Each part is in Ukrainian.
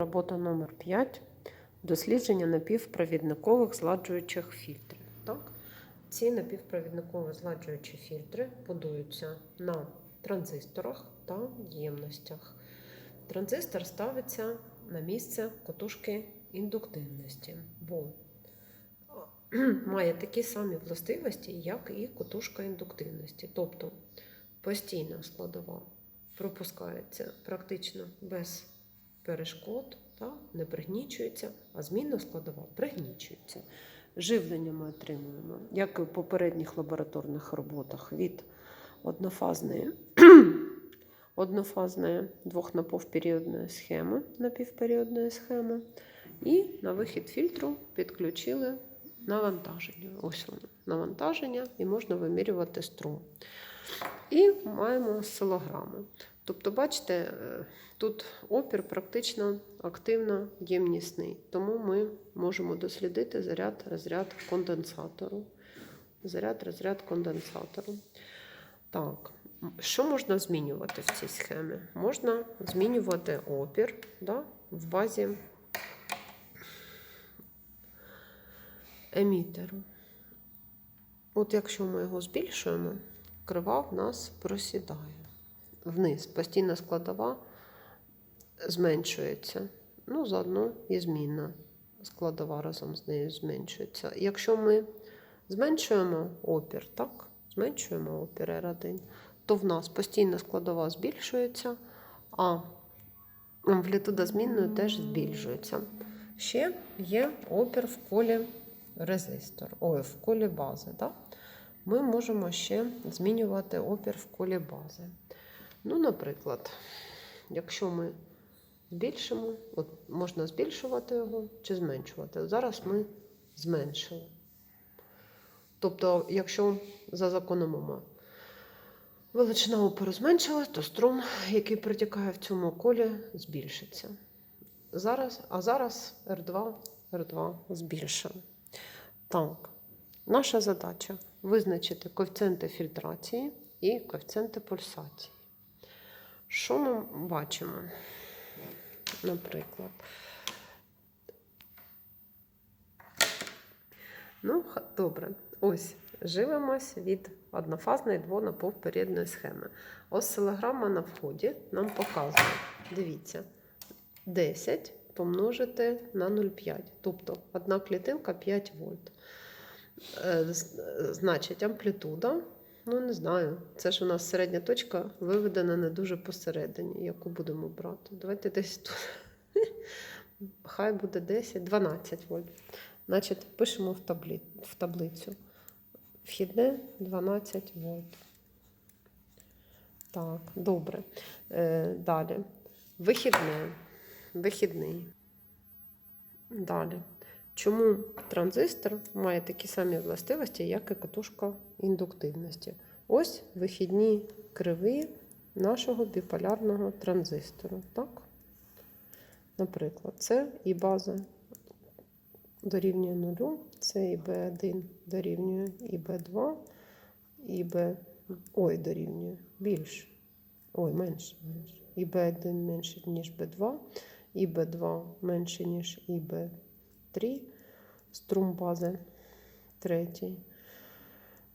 Робота номер 5 дослідження напівпровідникових зладжуючих фільтрів. Так? Ці напівпровідникові зладжуючі фільтри будуються на транзисторах та ємностях. Транзистор ставиться на місце котушки індуктивності, бо має такі самі властивості, як і котушка індуктивності. Тобто постійна складова пропускається практично без перешкод, та, не пригнічується, а змінна складова пригнічується. Живлення ми отримуємо, як і в попередніх лабораторних роботах, від однофазної, однофазної двохнаповперіодної схеми, напівперіодної схеми, і на вихід фільтру підключили навантаження. Ось воно, навантаження, і можна вимірювати струм. І маємо осцилограму. Тобто, бачите, е, тут опір практично активно ємнісний, тому ми можемо дослідити заряд розряд конденсатору. Заряд розряд конденсатору. Так, що можна змінювати в цій схемі? Можна змінювати опір да, в базі емітеру. От якщо ми його збільшуємо, крива в нас просідає вниз. Постійна складова зменшується. Ну, заодно і змінна складова разом з нею зменшується. Якщо ми зменшуємо опір, так, зменшуємо опір R1, то в нас постійна складова збільшується, а амплітуда змінною теж збільшується. Ще є опір в колі резистор, ой, в колі бази. Так? Ми можемо ще змінювати опір в колі бази. Ну, наприклад, якщо ми збільшимо, от можна збільшувати його чи зменшувати. Зараз ми зменшили. Тобто, якщо за законом Ома величина опору зменшилась, то струм, який протікає в цьому колі, збільшиться. Зараз, а зараз R2, R2 збільшимо. Так, наша задача визначити коефіцієнти фільтрації і коефіцієнти пульсації. Що ми бачимо? Наприклад. Ну, добре. Ось живемось від однофазної двонаповпередної схеми. Осцилограма на вході нам показує, дивіться, 10 помножити на 0,5. Тобто одна клітинка 5 вольт. Е, е, Значить, амплітуда Ну, не знаю. Це ж у нас середня точка виведена не дуже посередині, яку будемо брати. Давайте десь тут. Хай буде 10, 12 вольт. Значить, пишемо в, таблі... в таблицю. Вхідне 12 вольт. Так, добре. Е, далі. Вихідне. Вихідний. Далі. Чому транзистор має такі самі властивості, як і катушка індуктивності? Ось вихідні криви нашого біполярного транзистору. Так? Наприклад, це і база дорівнює нулю, це і B1 дорівнює і B2, і B, ой, дорівнює більше. Ой, менше, менше. І B1 менше, ніж B2, і B2 менше, ніж і B3. 3, струм бази третій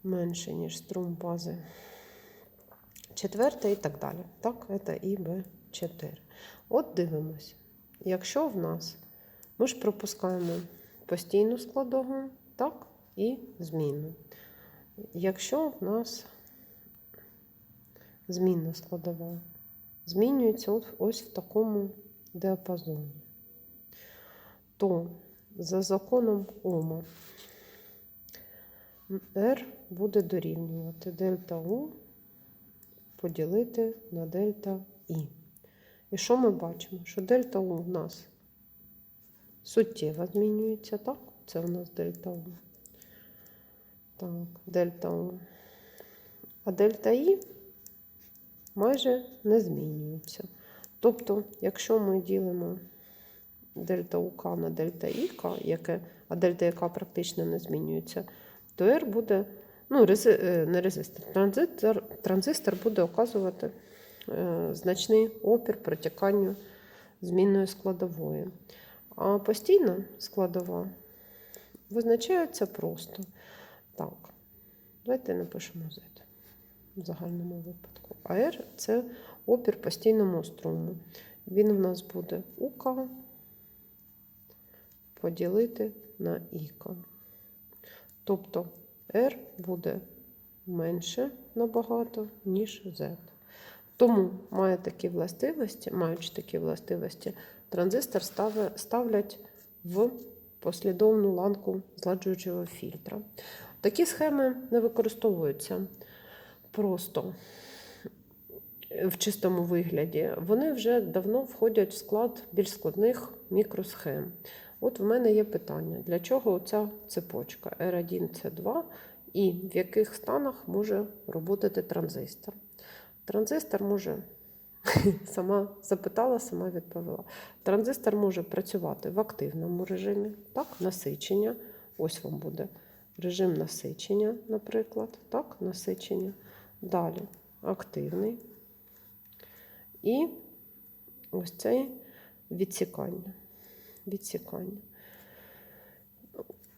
менше, ніж струм бази четвертий і так далі. Так, це і Б4. От дивимось. Якщо в нас ми ж пропускаємо постійну складову, так, і змінну. Якщо в нас змінна складова змінюється ось в такому діапазоні, то за законом Ома R буде дорівнювати дельта У поділити на дельта І. І що ми бачимо? Що дельта У в нас суттєво змінюється, так? Це у нас дельта У. Так, дельта У. А дельта І майже не змінюється. Тобто, якщо ми ділимо дельта УК на дельта ІК, яке, а дельта ІК практично не змінюється, то R буде, ну, рези, е, не резистор, транзистор, транзистор буде оказувати е, значний опір протіканню змінної складової. А постійна складова визначається просто. Так, давайте напишемо Z в загальному випадку. А R – це опір постійному струму. Він у нас буде УК поділити на ІК. Тобто R буде менше набагато, ніж Z. Тому має такі властивості, маючи такі властивості, транзистор ставлять в послідовну ланку зладжуючого фільтра. Такі схеми не використовуються просто в чистому вигляді. Вони вже давно входять в склад більш складних мікросхем. От в мене є питання: для чого ця цепочка R1, C2 і в яких станах може роботати транзистор? Транзистор може, сама запитала, сама відповіла. Транзистор може працювати в активному режимі, так, насичення. Ось вам буде режим насичення, наприклад. Так, насичення. Далі активний. І ось цей відсікання. Відсікання.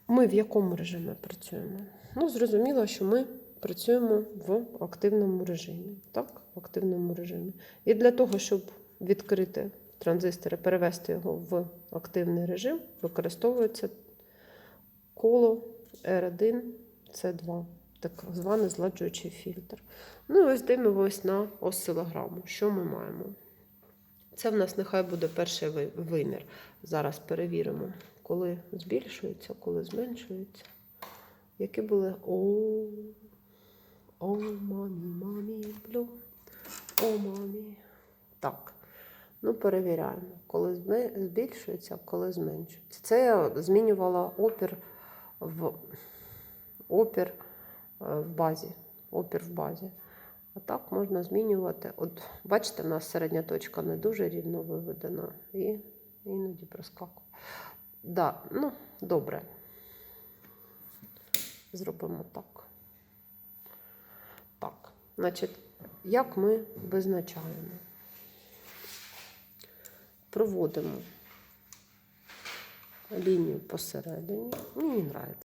Ми в якому режимі працюємо? Ну, зрозуміло, що ми працюємо в активному режимі. Так, в активному режимі. І для того, щоб відкрити транзистор і перевести його в активний режим, використовується коло R1, C2, так званий зладжуючий фільтр. Ну і ось дивимось на осцилограму. Що ми маємо? Це в нас нехай буде перший вимір. Зараз перевіримо, коли збільшується, коли зменшується. Які були о, о, мамі, мамі, блю, о, мамі. Так. Ну, перевіряємо, коли збільшується, коли зменшується. Це я змінювала опір в опір е, в базі. Опір в базі. А так можна змінювати. От бачите, в нас середня точка не дуже рівно виведена і іноді проскакує. Да, ну, добре. Зробимо так. Так, значить, як ми визначаємо? Проводимо лінію посередині. Мені подобається.